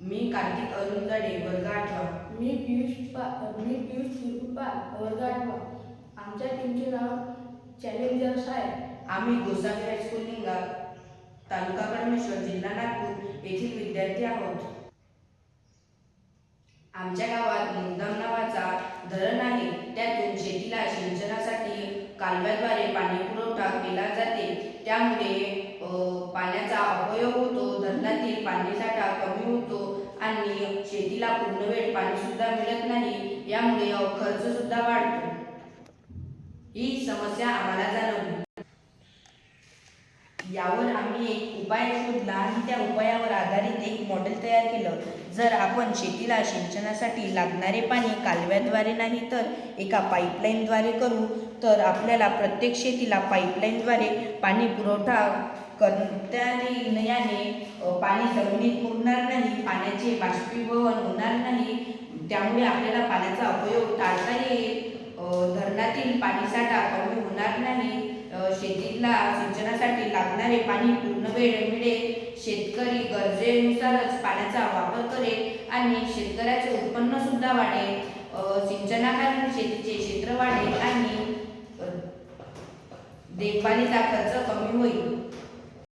मी कार्तिक अरुण जाडे वर्ग आठवा मी पियुष पा मी पियुष तिरुपा वर्ग आठवा आमच्या टीमचे नाव चॅलेंजर्स आहे आम्ही गोसावी हायस्कूल लिंगा तालुका परमेश्वर जिल्हा नागपूर येथील विद्यार्थी आहोत. आमच्या गावात मुद्दाम नावाचा धरण आहे. त्यातून शेतीला सिंचनासाठी कालव्याद्वारे पाणी पुरवठा केला जाते. त्यामुळे अ, पाण्याचा अपयोग होतो. धरणातील पाणीसाठा कमी आणि शेतीला पूर्ण वेळ पाणी सुद्धा मिळत नाही यामुळे खर्च सुद्धा वाढतो. ही समस्या आम्हाला जाणवली. यावर आम्ही एक उपाय शोधला आणि त्या उपायावर आधारित एक मॉडेल तयार केलं. जर आपण शेतीला सिंचनासाठी लागणारे पाणी कालव्याद्वारे नाही तर एका पाईपलाईनद्वारे करू तर आपल्याला प्रत्येक शेतीला पाईपलाईनद्वारे पाणी पुरवठा करता येईल याने पाणी जमिनीत पुरणार नाही. बाष्पीभवन होणार नाही. त्यामुळे आपल्याला पाण्याचा उपयोग टाळता येईल. धरणातील पाणीसाठा कमी होणार नाही. शेतीला सिंचनासाठी लागणारे पाणी पूर्ण वेळ मिळेल. शेतकरी गरजेनुसारच पाण्याचा वापर करेल आणि शेतकऱ्याचे उत्पन्न सुद्धा वाढेल. अ, सिंचनाखाली शेतीचे क्षेत्र वाढेल आणि देखभालीचा खर्च कमी होईल.